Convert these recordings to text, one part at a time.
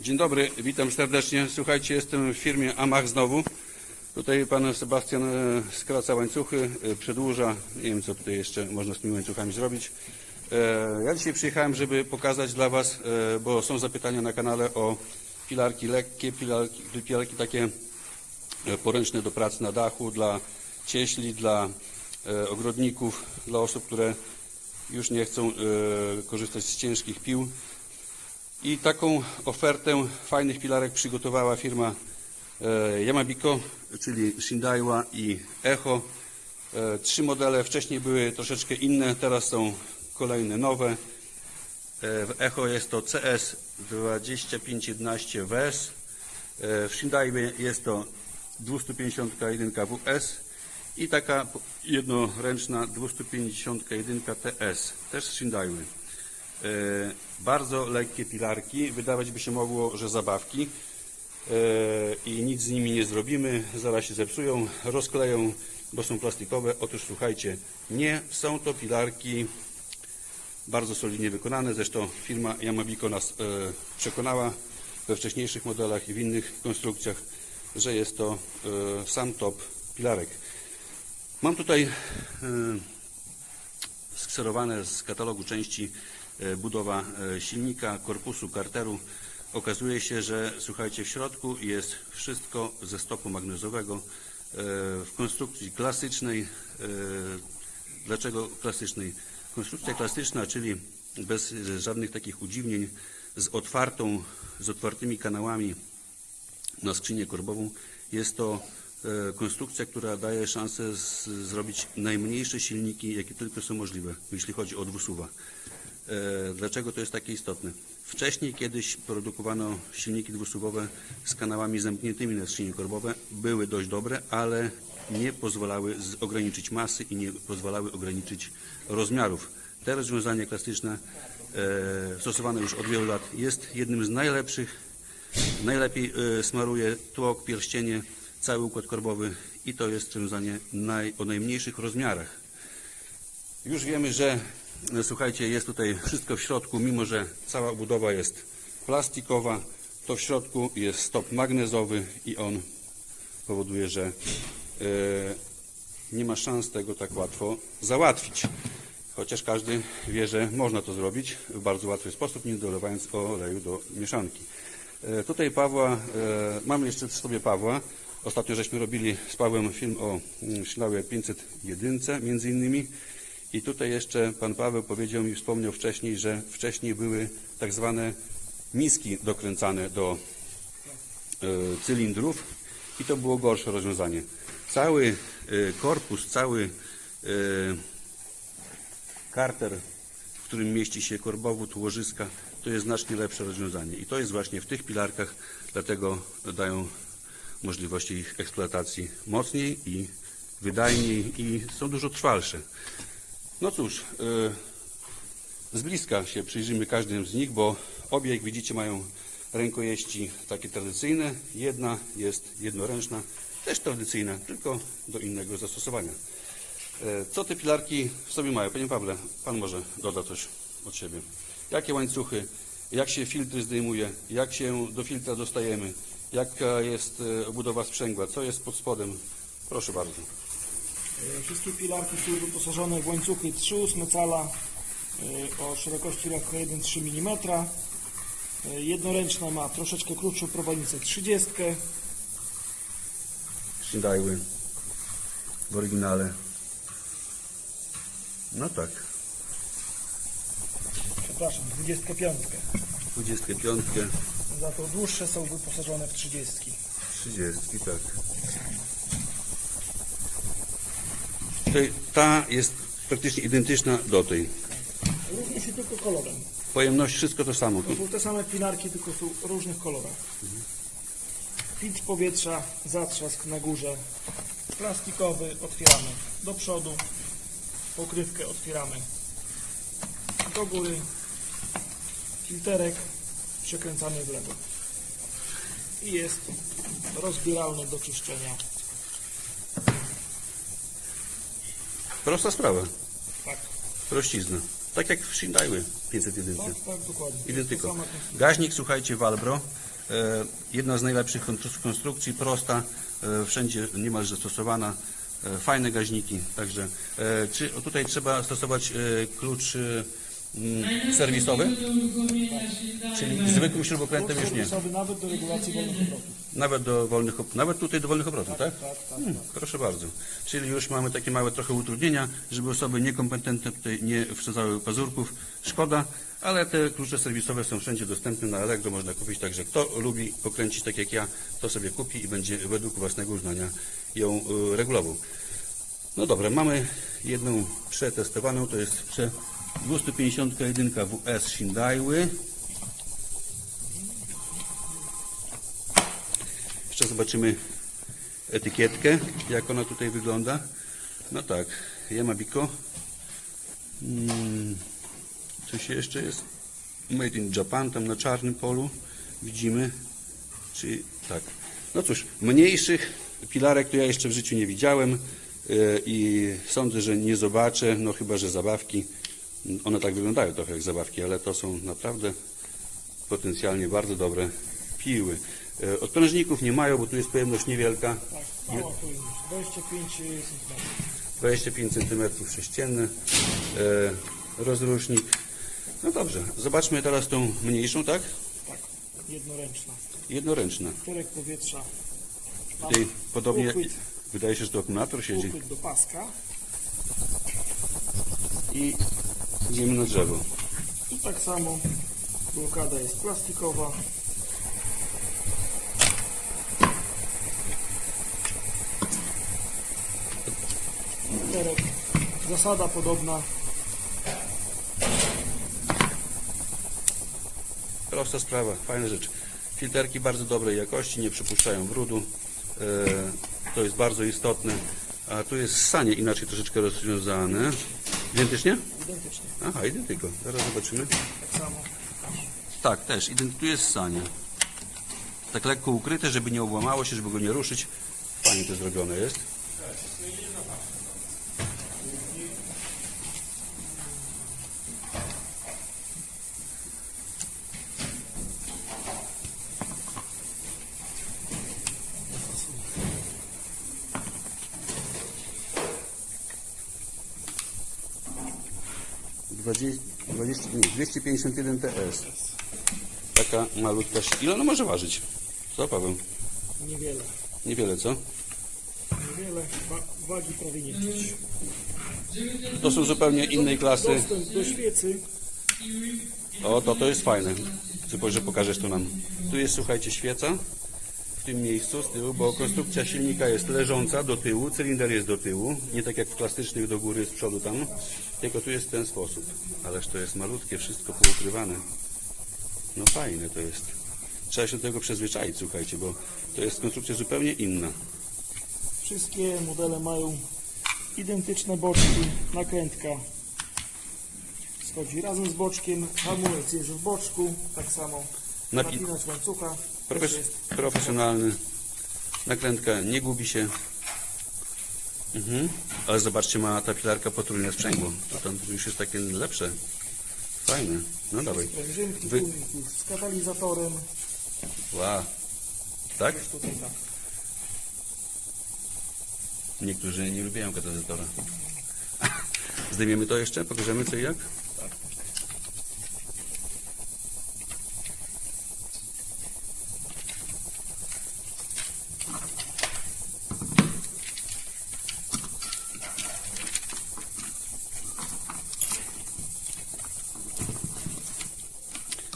Dzień dobry, witam serdecznie. Słuchajcie, jestem w firmie Amach znowu. Tutaj pan Sebastian e, skraca łańcuchy, e, przedłuża. Nie wiem, co tutaj jeszcze można z tymi łańcuchami zrobić. E, Ja dzisiaj przyjechałem, żeby pokazać dla was, bo są zapytania na kanale o pilarki lekkie, pilarki, pilarki takie poręczne do pracy na dachu, dla cieśli, dla ogrodników, dla osób, które już nie chcą korzystać z ciężkich pił. I taką ofertę fajnych pilarek przygotowała firma e, Yamabiko, czyli Shindaiwa i Echo. E, Trzy modele wcześniej były troszeczkę inne, teraz są kolejne nowe. E, W Echo jest to CS 2511 WS. W Shindaiwie jest to 251 WS i taka jednoręczna 251 TS, też z Shindaiwy. E, bardzo lekkie pilarki. Wydawać by się mogło, że zabawki e, i nic z nimi nie zrobimy. Zaraz się zepsują, rozkleją, bo są plastikowe. Otóż słuchajcie, nie są to pilarki bardzo solidnie wykonane. Zresztą firma Yamabiko nas e, przekonała we wcześniejszych modelach i w innych konstrukcjach, że jest to sam top pilarek. Mam tutaj skserowane z katalogu części budowa e, silnika, korpusu, karteru. Okazuje się, że słuchajcie, w środku jest wszystko ze stopu magnezowego e, w konstrukcji klasycznej. e, Dlaczego klasycznej? Konstrukcja klasyczna, czyli bez e, żadnych takich udziwnień, z otwartą, z otwartymi kanałami na skrzynię korbową. Jest to e, konstrukcja, która daje szansę zrobić najmniejsze silniki, jakie tylko są możliwe, jeśli chodzi o dwusuwa. E, Dlaczego to jest takie istotne? Wcześniej kiedyś produkowano silniki dwusuwowe z kanałami zamkniętymi na skrzynie korbowe. Były dość dobre, ale nie pozwalały ograniczyć masy i nie pozwalały ograniczyć rozmiarów. Te rozwiązanie klasyczne, e, stosowane już od wielu lat, jest jednym z najlepszych Najlepiej y, smaruje tłok, pierścienie, cały układ korbowy i to jest rozwiązanie naj, o najmniejszych rozmiarach. Już wiemy, że e, słuchajcie, jest tutaj wszystko w środku, mimo że cała budowa jest plastikowa, to w środku jest stop magnezowy i on powoduje, że e, nie ma szans tego tak łatwo załatwić. Chociaż każdy wie, że można to zrobić w bardzo łatwy sposób, nie dolewając oleju do mieszanki. E, Tutaj Pawła, e, mamy jeszcze przy sobie Pawła. Ostatnio żeśmy robili z Pawłem film o mm, Szlaue 501 między innymi. I tutaj jeszcze pan Paweł powiedział mi, wspomniał wcześniej, że wcześniej były tak zwane miski dokręcane do e, cylindrów i to było gorsze rozwiązanie. Cały e, korpus, cały e, karter, w którym mieści się korbowód, łożyska, to jest znacznie lepsze rozwiązanie. I to jest właśnie w tych pilarkach, dlatego dają możliwości ich eksploatacji mocniej i wydajniej i są dużo trwalsze. No cóż, y, z bliska się przyjrzymy każdym z nich, bo obie, jak widzicie, mają rękojeści takie tradycyjne. Jedna jest jednoręczna, też tradycyjna, tylko do innego zastosowania. E, Co te pilarki w sobie mają? Panie Pawle, Pan może doda coś od siebie. Jakie łańcuchy, jak się filtry zdejmuje, jak się do filtra dostajemy, jaka jest e, obudowa sprzęgła, co jest pod spodem? Proszę bardzo. E, Wszystkie pilarki są wyposażone w łańcuchy 3,8 cala e, o szerokości lekko 1,3 mm. Jednoręczna ma troszeczkę krótszą prowadnicę 30. Shindaiły w oryginale. No tak, Przepraszam, 25. 25, Za to dłuższe są wyposażone w 30. 30, tak. Tutaj ta jest praktycznie identyczna do tej. Różni się tylko kolorem. Pojemność, wszystko to samo. To są te same pilarki, tylko są w różnych kolorach. Filtr powietrza, zatrzask na górze. Plastikowy otwieramy do przodu. Pokrywkę otwieramy do góry. Filterek przekręcamy w lewo. I jest rozbieralny do czyszczenia. Prosta sprawa. Tak, Prościzna. Tak jak w Shindaiły 501. tak, tak, dokładnie. Identyko. Gaźnik, słuchajcie, Walbro. E, Jedna z najlepszych konstru- konstrukcji, prosta, e, wszędzie niemalże stosowana, e, fajne gaźniki. Także czy tutaj trzeba stosować klucz mm, serwisowy? Czyli zwykłym śrubokrętem już nie. Nawet do regulacji. Nawet do wolnych, nawet tutaj do wolnych obrotów, tak? Tak, tak, Hmm, proszę bardzo. Czyli już mamy takie małe trochę utrudnienia, żeby osoby niekompetentne tutaj nie wsadzały pazurków. Szkoda, ale te klucze serwisowe są wszędzie dostępne na Allegro, można kupić, także kto lubi pokręcić tak jak ja, to sobie kupi i będzie według własnego uznania ją y, regulował. No dobra, mamy jedną przetestowaną, to jest prze 251 WS Shindaiły. Jeszcze zobaczymy etykietkę, jak ona tutaj wygląda. No tak, Yamabiko. Mm, coś jeszcze jest? Made in Japan, tam na czarnym polu widzimy. Czy tak. No cóż, mniejszych pilarek to ja jeszcze w życiu nie widziałem yy, i sądzę, że nie zobaczę, no chyba, że zabawki. One tak wyglądają trochę jak zabawki, ale to są naprawdę potencjalnie bardzo dobre piły. E, Odprężników nie mają, bo tu jest pojemność niewielka, Tak, mała pojemność. 25 cm. 25 cm sześcienny, rozrusznik. No dobrze, zobaczmy teraz tą mniejszą, tak? Tak, jednoręczna. Jednoręczna. Czterech powietrza. Tam Tutaj podobnie, jak- wydaje się, że to akumulator siedzi do paska. i idziemy na drzewo. I tak samo blokada jest plastikowa. Zasada podobna. Prosta sprawa, fajna rzecz. Filterki bardzo dobrej jakości, nie przypuszczają brudu. E, to jest bardzo istotne. A tu jest sanie inaczej troszeczkę rozwiązane. Identycznie? Identycznie. Aha, identyko. Zaraz zobaczymy. Tak samo. Tak, też. Tu jest sanie. Tak lekko ukryte, żeby nie obłamało się, żeby go nie ruszyć. Fajnie to zrobione jest. Dwadzieścia, dwadzieścia, nie, 251 TS. Taka malutka. Ile ona może ważyć? Co, Paweł? Niewiele. Niewiele, co? Niewiele. Wa- wagi prawie nie czuć. To są zupełnie innej klasy. Dostęp do świecy. O, to to jest fajne. Chcę, że pokażesz to nam. Tu jest, słuchajcie, świeca tym miejscu z tyłu, bo konstrukcja silnika jest leżąca do tyłu, cylinder jest do tyłu, nie tak jak w klasycznych do góry z przodu tam, tylko tu jest w ten sposób. Ależ to jest malutkie, wszystko poukrywane. No fajne to jest. Trzeba się do tego przyzwyczaić, słuchajcie, bo to jest konstrukcja zupełnie inna. Wszystkie modele mają identyczne boczki, nakrętka schodzi razem z boczkiem, hamulec jest w boczku, tak samo Napi- napinacz łańcucha Profes jest profesjonalny. Nakrętka nie gubi się. Mhm. Ale zobaczcie, ma ta pilarka potrójne sprzęgło. To tam już jest takie lepsze. Fajne. No dawaj. Wy- z katalizatorem, Wow. Tak? tutaj tak. Niektórzy nie lubią katalizatora. Zdejmiemy to jeszcze? Pokażemy co i jak?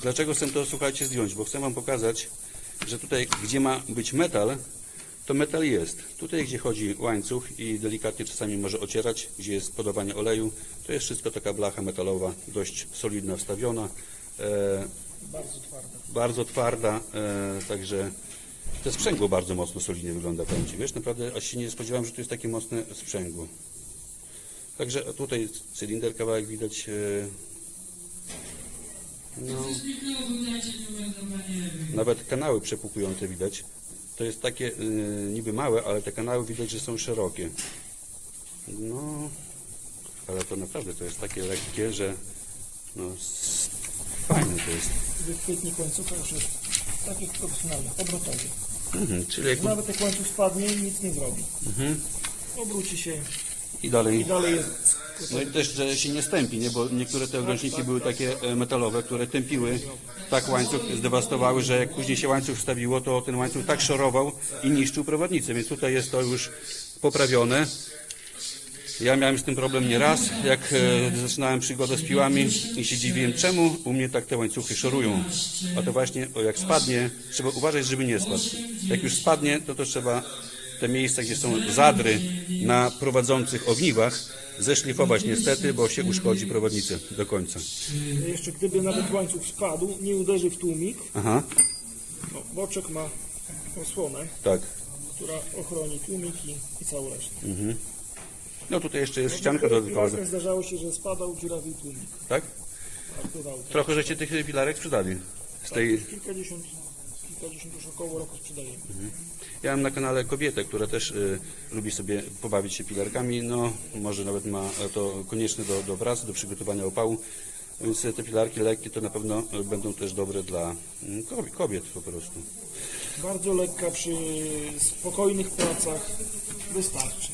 Dlaczego chcę to, słuchajcie, zdjąć? Bo chcę Wam pokazać, że tutaj, gdzie ma być metal, to metal jest. Tutaj, gdzie chodzi łańcuch i delikatnie czasami może ocierać, gdzie jest podawanie oleju, to jest wszystko taka blacha metalowa, dość solidna, wstawiona, e, Bardzo twarde. bardzo twarda, e, także to sprzęgło bardzo mocno solidnie wygląda, powiem Ci, wiesz, naprawdę aż się nie spodziewałem, że to jest takie mocne sprzęgło. Także tutaj cylinder kawałek widać, e, no, nawet kanały przepukujące widać. To jest takie y, niby małe, ale te kanały widać, że są szerokie. No, ale to naprawdę to jest takie lekkie, że no, fajne to jest. Wychwytnik łańcucha już jest takich profesjonalnych, obrotowych. Mhm, czyli jak... Nawet jak łańcuch spadnie, nic nie zrobi. Mhm. Obróci się I i dalej... dalej jest No i też, że się nie stępi, nie? bo niektóre te ogrączniki były takie e, metalowe, które tępiły, tak łańcuch zdewastowały, że jak później się łańcuch wstawiło, to ten łańcuch tak szorował i niszczył prowadnicę, więc tutaj jest to już poprawione. Ja miałem z tym problem nieraz, jak e, zaczynałem przygodę z piłami i się dziwiłem, czemu u mnie tak te łańcuchy szorują. A to właśnie, o, jak spadnie, trzeba uważać, żeby nie spadł. Jak już spadnie, to to trzeba te miejsca, gdzie są zadry na prowadzących ogniwach, zeszlifować niestety, bo się uszkodzi prowadnicę do końca. Jeszcze gdyby nawet łańcuch spadł, nie uderzy w tłumik, Aha, no, boczek ma osłonę, tak. która ochroni tłumik i, całą resztę. No tutaj jeszcze jest ścianka dodatkowa, zdarzało się, że spadał, dziurawił tłumik. tak? Tak. Trochę żeście tych filarek sprzedali. Z tej, Kilkadziesiąt, kilkadziesiąt już około roku sprzedajemy. Ja mam na kanale kobietę, która też y, lubi sobie pobawić się pilarkami. No, może nawet ma to konieczne do, do pracy, do przygotowania opału. Więc te pilarki lekkie to na pewno y, będą też dobre dla mm, kobiet- kobiet po prostu. Bardzo lekka przy spokojnych pracach wystarczy.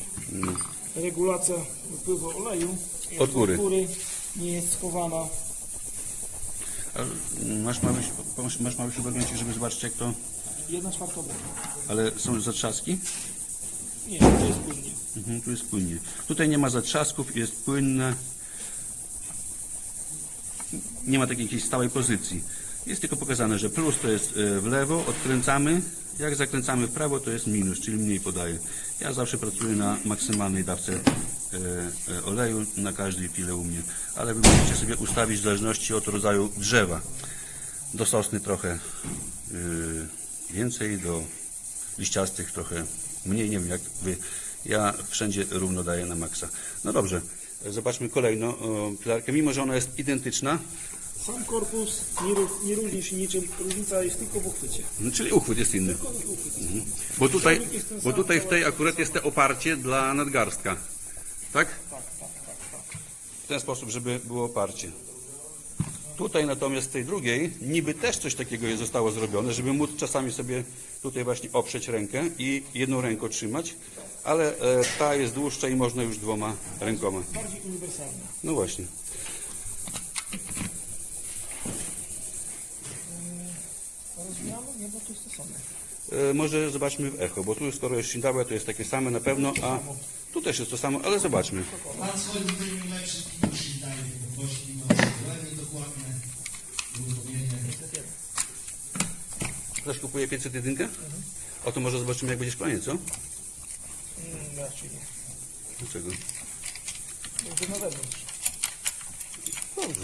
Regulacja wypływu oleju jest Od góry. nie jest schowana. A, masz mały, masz, mały żeby zobaczyć jak to... Jedna czwarta obręcz. Ale są zatrzaski? Nie, to jest płynnie. Mhm, tu jest płynnie. Tutaj nie ma zatrzasków, jest płynne. Nie ma takiej jakiejś stałej pozycji. Jest tylko pokazane, że plus to jest e, w lewo, odkręcamy. Jak zakręcamy w prawo, to jest minus, czyli mniej podaje. Ja zawsze pracuję na maksymalnej dawce e, e, oleju na każdej pile u mnie. Ale wy możecie sobie ustawić w zależności od rodzaju drzewa. Do sosny trochę więcej, do liściastych trochę mniej, nie wiem jak wy. Ja wszędzie równo daję na maksa. No dobrze, zobaczmy kolejną pilarkę. Mimo, że ona jest identyczna, Sam korpus nie, nie różni się niczym, różnica jest tylko w uchwycie. no, czyli uchwyt jest inny. Mhm. Bo tutaj, bo tutaj w tej akurat jest te oparcie dla nadgarstka. Tak? W ten sposób, żeby było oparcie. Tutaj natomiast w tej drugiej niby też coś takiego jest zostało zrobione, żeby móc czasami sobie tutaj właśnie oprzeć rękę i jedną ręką trzymać, ale e, ta jest dłuższa i można już dwoma rękoma. Bardziej uniwersalna. No właśnie. Rozwijamy? Nie, bo to jest to samo. E, może zobaczmy w echo, bo tu skoro jest Shindawę, to jest takie same na pewno, a tu też jest to samo, ale zobaczmy. Pan swoim lepszy niż daje, bo gości ma lepiej dokładne uruchomienie. Ktoś kupuje 500 jedynkę? O to może zobaczymy jak będzie szklanie, co? Mm, raczej nie. Dlaczego? Będzie na wewnątrz. Dobrze.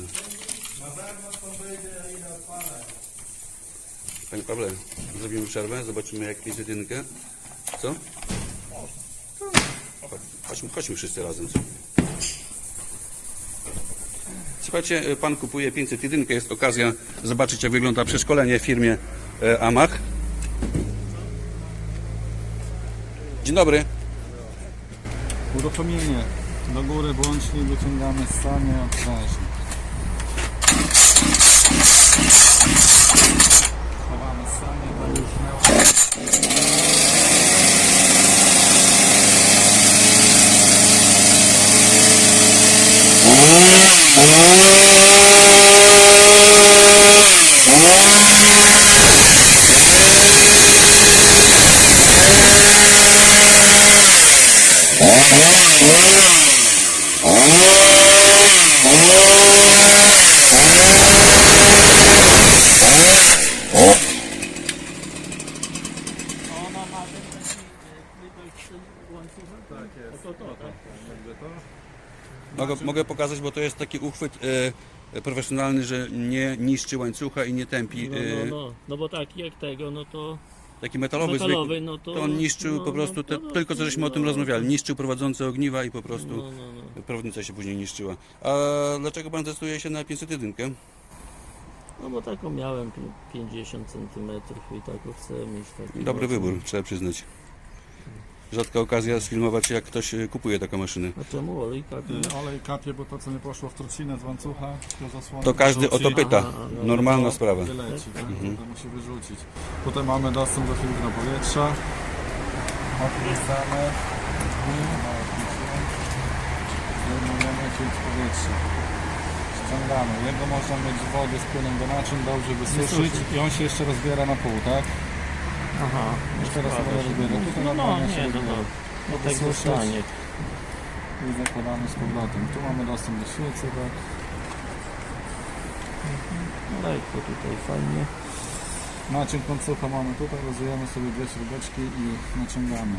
Panie Pawle, zrobimy przerwę, zobaczymy jak 500 jedynkę. Co? Chodź- Chodźmy, chodźmy wszyscy razem. Co? Słuchajcie, pan kupuje 501, jest okazja zobaczyć jak wygląda przeszkolenie w firmie Amach. Dzień dobry. Uruchomienie. Do góry włącznie wyciągamy sanie odręcznik. Chowamy sanie, to już miało. Ona ma ten taki łańcucha? Tak jest. To, to, tak. Mogę, mogę pokazać, bo to jest taki uchwyt e, profesjonalny, że nie niszczy łańcucha i nie tępi. No, e, no, no, no bo tak jak tego, no to Taki metalowy, metalowy, zwykły, no to... to on niszczył no, po prostu, te, no, tylko co żeśmy o tym no, rozmawiali, niszczył prowadzące ogniwa i po prostu No, no, no. prowadnica się później niszczyła. A dlaczego pan testuje się na 501? no bo taką miałem pi- 50 cm i taką chcę mieć taki Dobry wybór, trzeba przyznać. Rzadka okazja sfilmować, jak ktoś e, kupuje taką maszynę. A czemu olej kapie? Olej kapie, bo to co nie poszło w trucinę z łańcucha, to zasłona. To każdy o to pyta. Aha, no, Normalna to sprawa. Wyleci, tak? To musi wyrzucić. Tutaj mamy dostęp do filtra powietrza. Odkręcamy. Zdejmujemy filtr powietrza. Ściągamy. Jego można mieć z wody z płynem do naczyń, dobrze wysuszyć i on się jeszcze rozbiera na pół, tak? Aha, Jeszcze raz sobie rozbiera. Tutaj no, no nie, no, no, no tak Wysuszyć. zostanie. I zakładamy z powrotem. Tu mamy dostęp do świecy, tak? No lekko tutaj fajnie. Naciąg końcówka mamy tutaj, rozwijamy sobie dwie śrubeczki i naciągamy.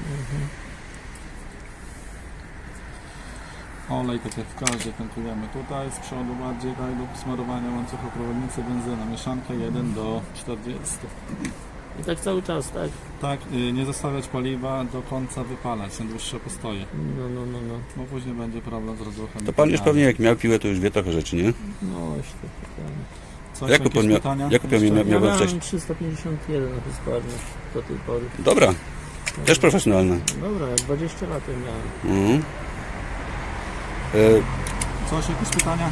Olej, tak jak w każdej, tankujemy tutaj, z przodu bardziej, tak, do smarowania łańcucha prowadnicy benzyna. Mieszanka 1 do 40. I tak cały czas, tak? Tak, y, nie zostawiać paliwa do końca wypalać, na dłuższe postoje, No, no, no, no. bo później będzie problem z rozruchem. To pan już pewnie jak miał piłę, to już wie trochę rzeczy, nie? No, pytanie. Coś, Jaką jakieś pan miał- pytania? jaką pan Jeszcze? miał- Ja miałem miałem wcześniej. 351 na Husqvarna do tej pory. Dobra. Też profesjonalna. Dobra, ja 20 lat ją miałem. Mhm. E, Coś, jakieś pytania?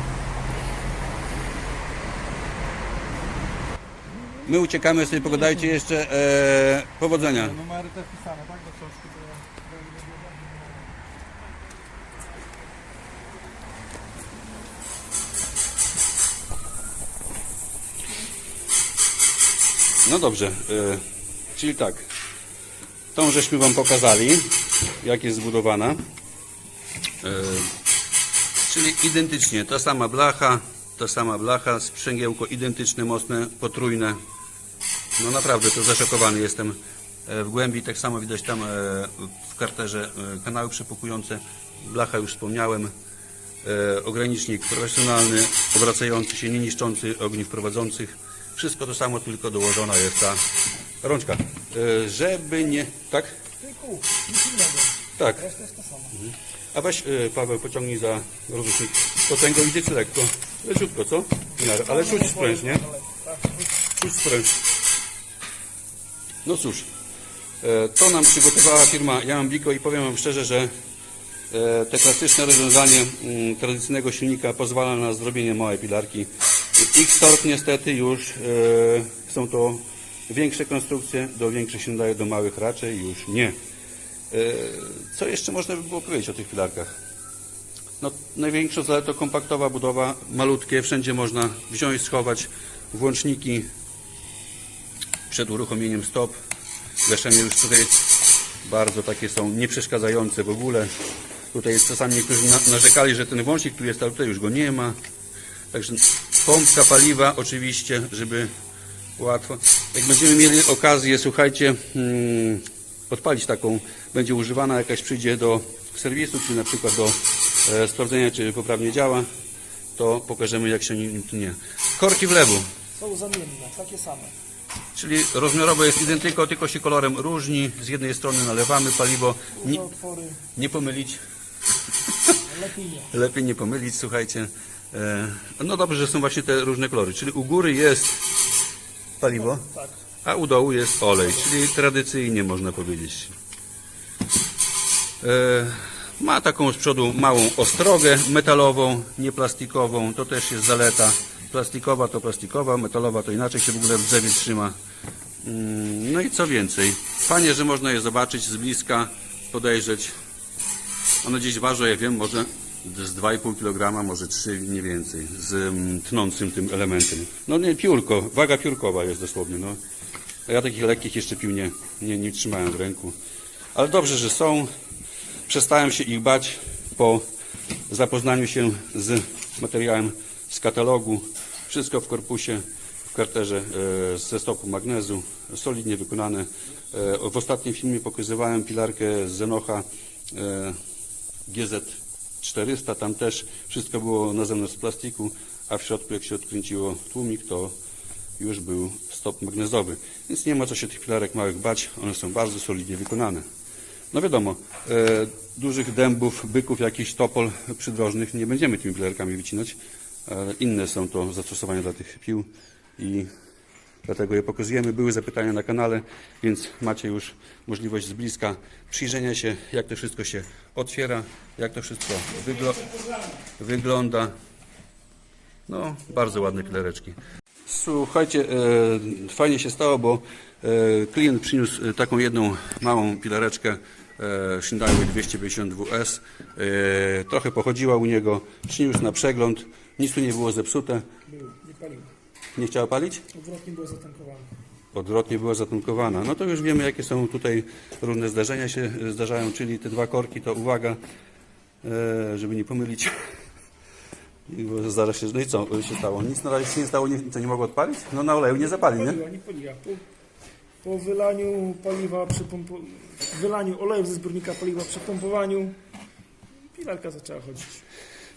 My uciekamy, sobie pogadajcie jeszcze. E, powodzenia. Numery te wpisane, tak? Do książki. No dobrze, e, czyli tak. Tą żeśmy Wam pokazali, jak jest zbudowana. E, czyli identycznie, ta sama blacha, ta sama blacha, sprzęgiełko identyczne, mocne, potrójne. No naprawdę, to zaszokowany jestem. E, w głębi tak samo widać tam e, w karterze e, kanały przepukujące. Blacha już wspomniałem. Ogranicznik profesjonalny, obracający się, nie niszczący ogniw prowadzących. Wszystko to samo, tylko dołożona jest ta rączka. Żeby nie... Tak? Tak. A weź Paweł, pociągnij za rozrusznik. To idzie czy lekko? Leciutko, co? Ale czuć spręż, nie? Czuć spręż. No cóż, e, to nam przygotowała firma Jambiko i powiem Wam szczerze, że e, te klasyczne rozwiązanie mm, tradycyjnego silnika pozwala na zrobienie małej pilarki. X-Torque niestety już e, są to większe konstrukcje, do większych się nadaje, do małych raczej już nie. Co jeszcze można by było powiedzieć o tych pilarkach? No, największą zaletą kompaktowa budowa, malutkie, wszędzie można wziąć, schować włączniki przed uruchomieniem stop. Gaszenie już tutaj bardzo takie są nieprzeszkadzające w ogóle. Tutaj czasami niektórzy na- narzekali, że ten włącznik tu jest, ale tutaj już go nie ma. Także pompka paliwa oczywiście, żeby łatwo. Jak będziemy mieli okazję, słuchajcie, hmm, odpalić taką, będzie używana jakaś przyjdzie do serwisu, czy na przykład do e, sprawdzenia, czy poprawnie działa, to pokażemy jak się nim tnie. Korki wlewu, Są zamienne, takie same. Czyli rozmiarowo jest identyko, tylko się kolorem różni. Z jednej strony nalewamy paliwo, nie, nie pomylić, lepiej nie. lepiej nie pomylić, słuchajcie. E, No dobrze, że są właśnie te różne kolory, czyli u góry jest paliwo, a u dołu jest olej, czyli tradycyjnie można powiedzieć. E, Ma taką z przodu małą ostrogę metalową, nie plastikową, to też jest zaleta. Plastikowa to plastikowa, metalowa to inaczej się w ogóle w drzewie trzyma. Mm, No i co więcej, fajnie, że można je zobaczyć z bliska, podejrzeć. One gdzieś ważą, jak wiem, może z 2,5 kg, może 3, nie więcej, z mm, tnącym tym elementem. No nie, piórko, waga piórkowa jest dosłownie, no. Ja takich lekkich jeszcze pił nie, nie, nie trzymałem w ręku. Ale dobrze, że są. Przestałem się ich bać po zapoznaniu się z materiałem z katalogu. Wszystko w korpusie, w karterze e, ze stopu magnezu, solidnie wykonane. E, w ostatnim filmie pokazywałem pilarkę z Zenocha e, GZ400. Tam też wszystko było na zewnątrz z plastiku, a w środku jak się odkręciło tłumik, to już był stop magnezowy. Więc nie ma co się tych pilarek małych bać, one są bardzo solidnie wykonane. No wiadomo, e, dużych dębów, byków, jakichś topol przydrożnych nie będziemy tymi pilarkami wycinać. E, inne są to zastosowania dla tych pił i dlatego je pokazujemy. Były zapytania na kanale, więc macie już możliwość z bliska przyjrzenia się, jak to wszystko się otwiera, jak to wszystko wyglo wygląda. No, bardzo ładne klereczki. Słuchajcie, e, fajnie się stało, bo e, klient przyniósł e, taką jedną małą pilareczkę e, Hyundai 252S. E, trochę pochodziła u niego, przyniósł na przegląd, nic tu nie było zepsute. Był, nie palił. Nie chciała palić? Odwrotnie było zatankowane. Odwrotnie była zatankowana. No to już wiemy, jakie są tutaj różne zdarzenia się zdarzają, czyli te dwa korki, to uwaga, e, żeby nie pomylić. Zdarza się, no i co się stało? Nic na razie się nie stało, nie, to nie mogło odpalić? No na oleju nie zapali, nie? Paliła, nie paliła. Po, po wylaniu paliwa, przy wylaniu oleju ze zbiornika paliwa przy pompowaniu pilarka zaczęła chodzić.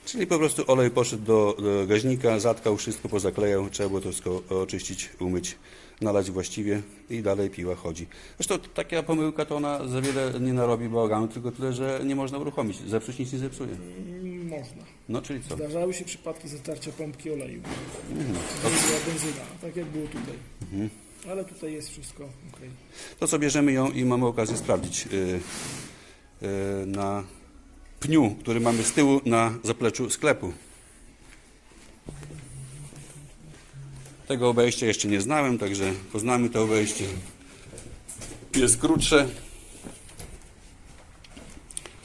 Czyli po prostu olej poszedł do, do gaźnika, zatkał wszystko, pozaklejał, trzeba było to wszystko oczyścić, umyć, nalać właściwie i dalej piła chodzi. Zresztą taka pomyłka to ona za wiele nie narobi bałaganu, tylko tyle, że nie można uruchomić. Zepsuć nic nie zepsuje. Mm, Można. No czyli co? Zdarzały się przypadki zatarcia pompki oleju. Mhm. To była benzyna, tak jak było tutaj. Ale tutaj jest wszystko ok. To co bierzemy ją i mamy okazję sprawdzić yy, yy, na pniu, który mamy z tyłu na zapleczu sklepu. Tego obejścia jeszcze nie znałem, także poznamy to obejście. Jest krótsze.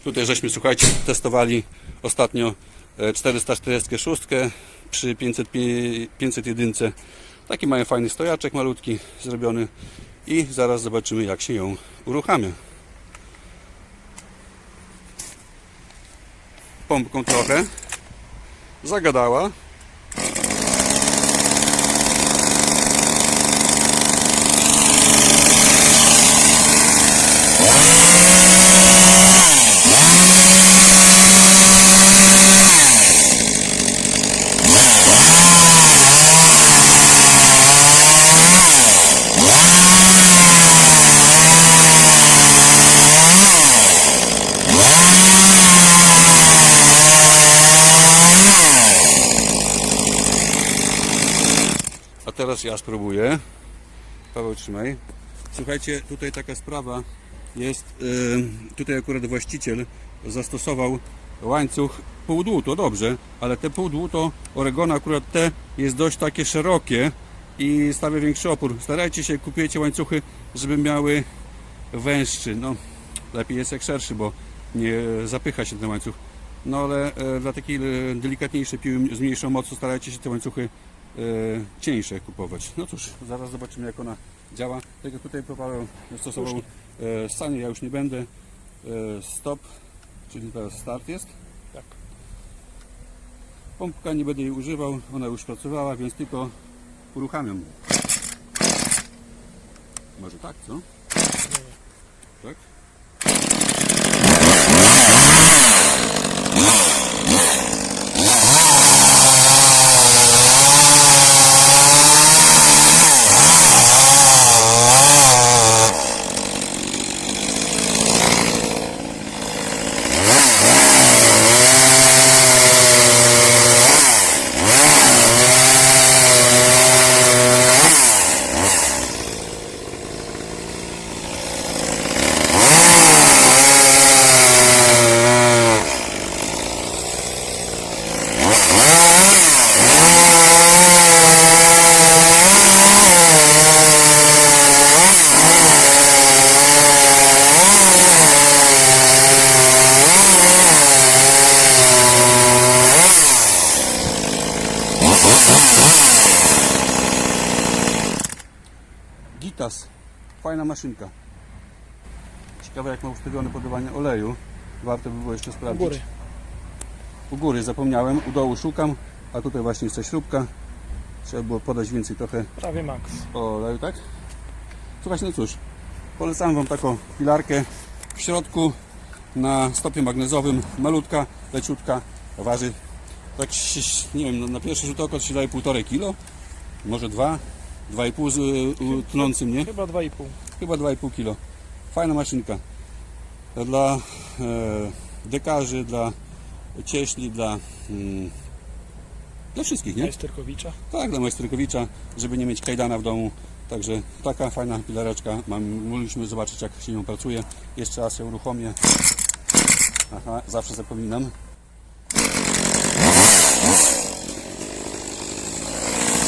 Tutaj żeśmy, słuchajcie, testowali ostatnio e, 446 przy 500, pi- 501. Taki mają fajny stojaczek malutki zrobiony i zaraz zobaczymy jak się ją uruchamia. Pompką trochę zagadała. Ja spróbuję. Paweł, trzymaj. Słuchajcie, tutaj taka sprawa jest. Yy, tutaj akurat właściciel zastosował łańcuch półdłuto, dobrze, ale te półdłuto Oregona akurat te jest dość takie szerokie i stawia większy opór. Starajcie się, kupujecie łańcuchy, żeby miały węższy. No, lepiej jest jak szerszy, bo nie zapycha się ten łańcuch. No ale e, dla takiej e, delikatniejszej piły z mniejszą mocą starajcie się te łańcuchy cieńsze kupować. No cóż, zaraz zobaczymy jak ona działa. Tak jak tutaj Paweł stosował e, stanie, ja już nie będę. E, stop, czyli teraz start jest. Tak. Pompka nie będę jej używał, ona już pracowała, więc tylko uruchamiam. Może tak, co? Tak? Maszynka. Ciekawe jak ma ustawione podawanie oleju. Warto by było jeszcze U sprawdzić. góry. U góry zapomniałem, u dołu szukam, a tutaj właśnie jest ta śrubka. Trzeba było podać więcej trochę Prawie max. oleju, tak? Słuchajcie, no cóż, polecam Wam taką pilarkę w środku na stopie magnezowym, malutka, leciutka, waży tak, się- nie wiem, na pierwszy rzut oka się daje 1,5 kg, może 2, 2,5 z y, y, nie? Chyba 2,5. Chyba 2,5 kg. Fajna maszynka. Dla e, dekarzy, dla cieśli, dla, mm, dla wszystkich, nie? Majsterkowicza. Tak, dla Majsterkowicza, żeby nie mieć kajdana w domu, Także taka fajna pilareczka. Mam, mogliśmy zobaczyć jak się nią pracuje. Jeszcze raz ją uruchomię. Aha, zawsze zapominam.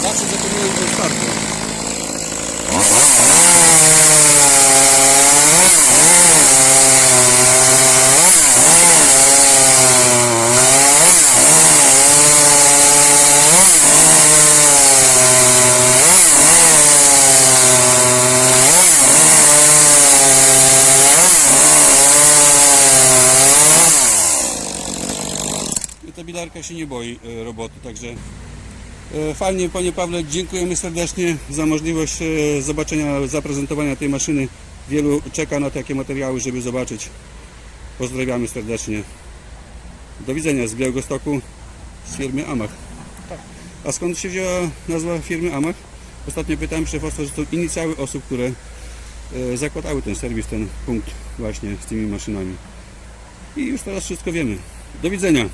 Zawsze zapominam do startu. I się nie boi e, roboty, także e, fajnie Panie Pawle, dziękujemy serdecznie za możliwość e, zobaczenia, zaprezentowania tej maszyny. Wielu czeka na takie materiały, żeby zobaczyć. Pozdrawiamy serdecznie. Do widzenia z Białegostoku z firmy Amach. A skąd się wzięła nazwa firmy Amach? Ostatnio pytałem szefostwa, że to inicjały osób, które zakładały ten serwis, ten punkt właśnie z tymi maszynami. I już teraz wszystko wiemy. Do widzenia.